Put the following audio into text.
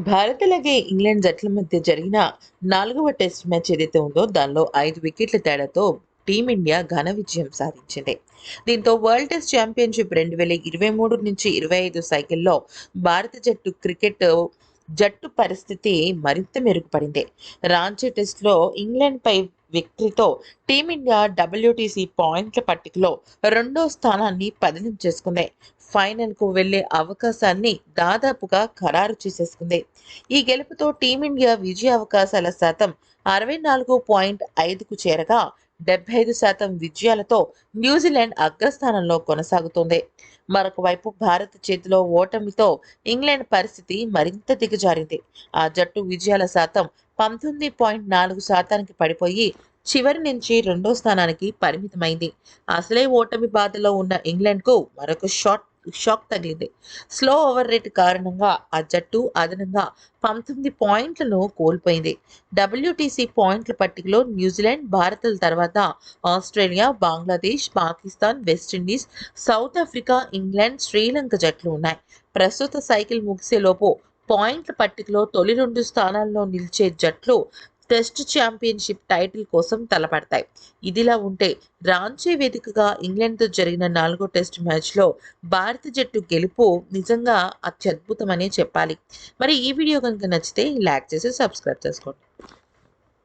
భారత్ అలాగే ఇంగ్లాండ్ జట్ల మధ్య జరిగిన నాలుగవ టెస్ట్ మ్యాచ్ ఏదైతే ఉందో దానిలో ఐదు వికెట్ల తేడాతో టీమిండియా ఘన విజయం సాధించింది. దీంతో వరల్డ్ టెస్ట్ ఛాంపియన్షిప్ రెండు వేల ఇరవై మూడు నుంచి ఇరవై ఐదు సైకిల్లో భారత జట్టు క్రికెట్ జట్టు పరిస్థితి మరింత మెరుగుపడింది. రాంచీ టెస్ట్లో ఇంగ్లాండ్పై విక్టరీతో టీమిండియా డబ్ల్యూటీసీ పాయింట్ల పట్టికలో రెండో స్థానాన్ని పదిలం చేసుకుంది. ఫైనల్కు వెళ్ళే అవకాశాన్ని దాదాపుగా ఖరారు చేసేసుకుంది. ఈ గెలుపుతో టీమిండియా విజయ అవకాశాల శాతం అరవై నాలుగు పాయింట్ ఐదుకు చేరగా డెబ్బై ఐదు శాతం విజయాలతో న్యూజిలాండ్ అగ్రస్థానంలో కొనసాగుతోంది. మరొక వైపు భారత్ చేతిలో ఓటమితో ఇంగ్లాండ్ పరిస్థితి మరింత దిగజారింది. ఆ జట్టు విజయాల శాతం పంతొమ్మిది పాయింట్ నాలుగు శాతానికి పడిపోయి చివరి నుంచి రెండో స్థానానికి పరిమితమైంది. అసలే ఓటమి బాధలో ఉన్న ఇంగ్లాండ్కు మరొక షాట్ షాక్ తగిలింది. స్లో ఓవర్ రేట్ కారణంగా ఆ జట్టు అదనంగా పంతొమ్మిది పాయింట్లను కోల్పోయింది. డబ్ల్యూటీసీ పాయింట్ల పట్టికలో న్యూజిలాండ్ భారత్ల తర్వాత Australia Bangladesh Pakistan West Indies South Africa England Sri Lanka జట్లు ఉన్నాయి. ప్రస్తుత సైకిల్ ముగిసేలోపు పాయింట్ల పట్టికలో తొలి రెండు స్థానాల్లో నిలిచే జట్లు టెస్ట్ ఛాంపియన్షిప్ టైటిల్ కోసం తలపడతాయి. ఇదిలా ఉంటే రాంచీ వేదికగా ఇంగ్లాండ్తో జరిగిన నాలుగో టెస్ట్ మ్యాచ్లో భారత జట్టు గెలుపు నిజంగా అత్యద్భుతమనే చెప్పాలి. మరి ఈ వీడియో కనుక నచ్చితే లైక్ చేసి సబ్స్క్రైబ్ చేసుకోండి.